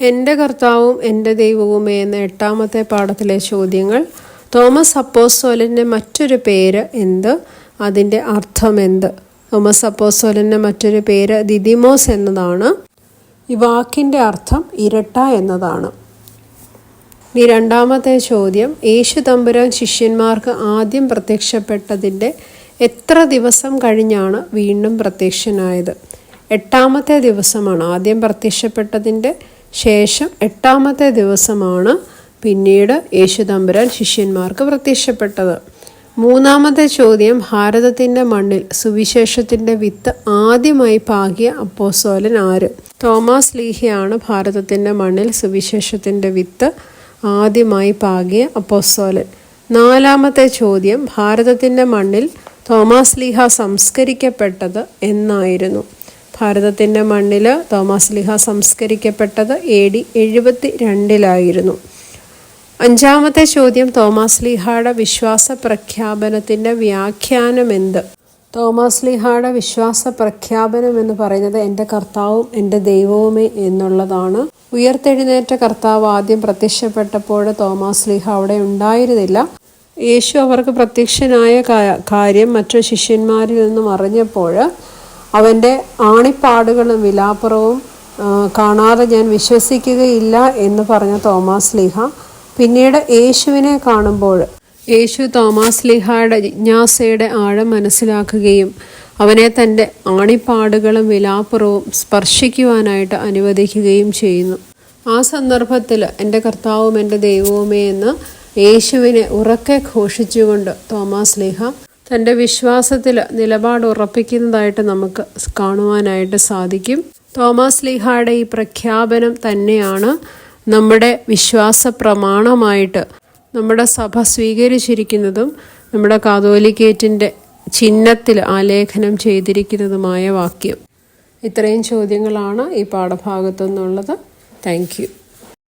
എന്റെ കർത്താവും എന്റെ ദൈവവുമേ എന്ന എട്ടാമത്തെ പാഠത്തിലെ ചോദ്യങ്ങൾ. തോമസ് അപ്പോസ്തോലന്റെ മറ്റൊരു പേര് എന്ത്? അതിന്റെ അർത്ഥം എന്ത്? തോമസ് അപ്പോസ്തോലന്റെ മറ്റൊരു പേര് ദിദിമോസ് എന്നതാണ്. ഈ വാക്കിന്റെ അർത്ഥം ഇരട്ട എന്നതാണ്. ഈ രണ്ടാമത്തെ ചോദ്യം യേശു തമ്പുരാൻ ശിഷ്യന്മാർക്ക് ആദ്യം പ്രത്യക്ഷപ്പെട്ടതിന്റെ എത്ര ദിവസം കഴിഞ്ഞാണ് വീണ്ടും പ്രത്യക്ഷനായത്? എട്ടാമത്തെ ദിവസമാണ് ആദ്യം പ്രത്യക്ഷപ്പെട്ടതിന്റെ ശേഷം എട്ടാമത്തെ ദിവസമാണ് പിന്നീട് യേശു തമ്പുരാൻ ശിഷ്യന്മാർക്ക് പ്രത്യക്ഷപ്പെട്ടത്. മൂന്നാമത്തെ ചോദ്യം ഭാരതത്തിന്റെ മണ്ണിൽ സുവിശേഷത്തിന്റെ വിത്ത് ആദ്യമായി പാകിയ അപ്പോസോലൻ ആര്? തോമസ് ലീഹിയാണ് ഭാരതത്തിന്റെ മണ്ണിൽ സുവിശേഷത്തിന്റെ വിത്ത് ആദ്യമായി പാകിയ അപ്പോസോലൻ നാലാമത്തെ ചോദ്യം ഭാരതത്തിന്റെ മണ്ണിൽ തോമസ് ലീഹ സംസ്കരിക്കപ്പെട്ടത് എന്നായിരുന്നു. ഭാരതത്തിന്റെ മണ്ണിൽ തോമസ് ലിഹ സംസ്കരിക്കപ്പെട്ടത് എ ഡി എഴുപത്തി രണ്ടിലായിരുന്നു അഞ്ചാമത്തെ ചോദ്യം തോമസ് ലിഹയുടെ വിശ്വാസ പ്രഖ്യാപനത്തിന്റെ വ്യാഖ്യാനം എന്ത്? തോമസ് ലിഹയുടെ വിശ്വാസ പ്രഖ്യാപനം എന്ന് പറയുന്നത് എന്റെ കർത്താവും എന്റെ ദൈവവുമേ എന്നുള്ളതാണ്. ഉയർത്തെഴുന്നേറ്റ കർത്താവ് ആദ്യം പ്രത്യക്ഷപ്പെട്ടപ്പോൾ തോമസ് ലിഹ അവിടെ ഉണ്ടായിരുന്നില്ല. യേശു അവർക്ക് പ്രത്യക്ഷനായ കാര്യം മറ്റു ശിഷ്യന്മാരിൽ നിന്നും അറിഞ്ഞപ്പോൾ അവന്റെ ആണിപ്പാടുകളും വിലാപ്പുറവും കാണാതെ ഞാൻ വിശ്വസിക്കുകയില്ല എന്ന് പറഞ്ഞ തോമാസ് ലീഹ പിന്നീട് യേശുവിനെ കാണുമ്പോൾ യേശു തോമാസ് ലീഹയുടെ ജിജ്ഞാസയുടെ ആഴം മനസ്സിലാക്കുകയും അവനെ തന്റെ ആണിപ്പാടുകളും വിലാപ്പുറവും സ്പർശിക്കുവാനായിട്ട് അനുവദിക്കുകയും ചെയ്യുന്നു. ആ സന്ദർഭത്തിൽ എന്റെ കർത്താവും എന്റെ ദൈവവുമേ എന്ന് യേശുവിനെ ഉറക്കെ ഘോഷിച്ചുകൊണ്ട് തോമാസ് ലീഹ തന്റെ വിശ്വാസത്തിൽ നിലപാട് ഉറപ്പിക്കുന്നതായിട്ട് നമുക്ക് കാണുവാനായിട്ട് സാധിക്കും. തോമസ് ലീഹായുടെ ഈ പ്രഖ്യാപനം തന്നെയാണ് നമ്മുടെ വിശ്വാസ പ്രമാണമായിട്ട് നമ്മുടെ സഭ സ്വീകരിച്ചിരിക്കുന്നതും നമ്മുടെ കാതോലിക്കേറ്റിന്റെ ചിഹ്നത്തിൽ ആലേഖനം ചെയ്തിരിക്കുന്നതുമായ വാക്യം. ഇത്രയും ചോദ്യങ്ങളാണ് ഈ പാഠഭാഗത്തു നിന്നുള്ളത് താങ്ക്